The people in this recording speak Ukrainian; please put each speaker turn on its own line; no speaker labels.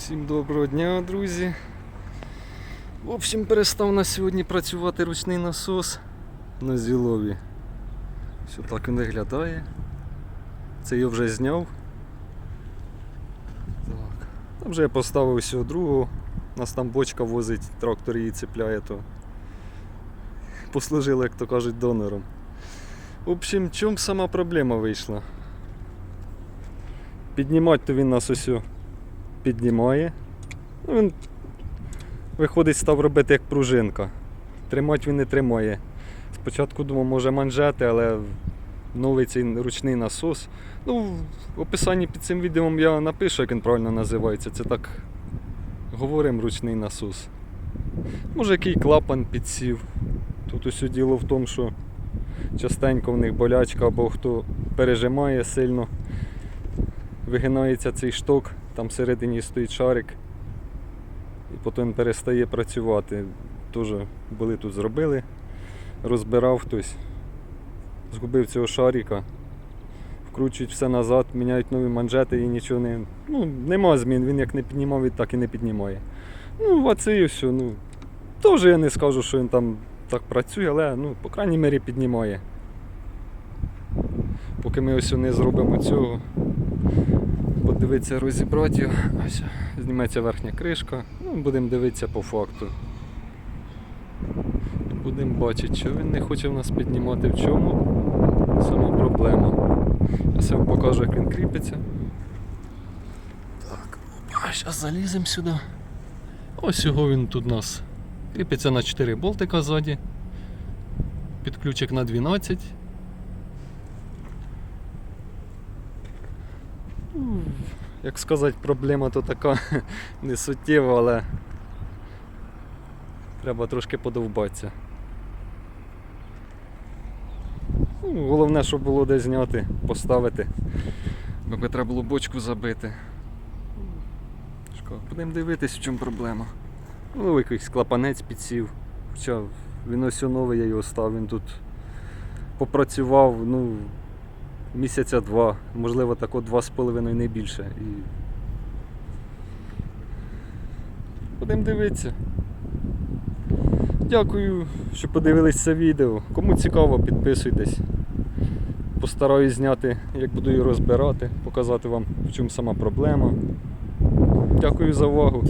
Всім доброго дня, друзі. В общем, перестав на сьогодні працювати ручний насос на зілові. Що так він виглядає. Це я вже зняв. Так. Там вже я поставив всього другого. Нас там бочка возить, трактор її цепляє, то послужила, як то кажуть, донором. В общем, чому сама проблема вийшла? Піднімати то він нас ось піднімає. Ну, він виходить, став робити як пружинка. Тримати він не тримає. Спочатку думав, може манжети, але новий цей ручний насос. Ну, в описанні під цим відео я напишу, як він правильно називається. Це так говоримо ручний насос. Може який клапан підсів. Тут усе діло в тому, що частенько в них болячка або хто пережимає сильно вигинається цей шток, там всередині стоїть шарик, і потім перестає працювати. Теж були тут зробили, розбирав хтось, згубив цього шарика, вкручують все назад, міняють нові манжети і нічого не. Ну, нема змін, він як не піднімав, так і не піднімає. Ну, а це і все. Ну, теж я не скажу, що він там так працює, але ну, по крайній мірі піднімає. Поки ми ось не зробимо цього, подивитися, розібрати. Ось зніметься верхня кришка. Ну, будемо дивитися по факту. Будемо бачити, що він не хоче в нас піднімати в чому. Сама проблема. Зараз я вам покажу, як він кріпиться. Так, опа, зараз заліземо сюди. Ось його він тут у нас. Кріпиться на 4 болтика ззаді. Під ключик на 12. Ну, Як сказати, проблема то така не суттєва, але треба трошки подовбатися. Ну, головне, щоб було де зняти, поставити. Бо треба було бочку забити. Шко, Будемо дивитись, в чому проблема. Ну, якийсь клапанець підсів. Хоча він ось новий, я його став, він тут попрацював, ну, місяця два, можливо, так от два з половиною не більше. І... Будемо дивитися. Дякую, що подивились це відео. Кому цікаво, підписуйтесь. Постараюсь зняти, як буду її розбирати, показати вам, в чому сама проблема. Дякую за увагу.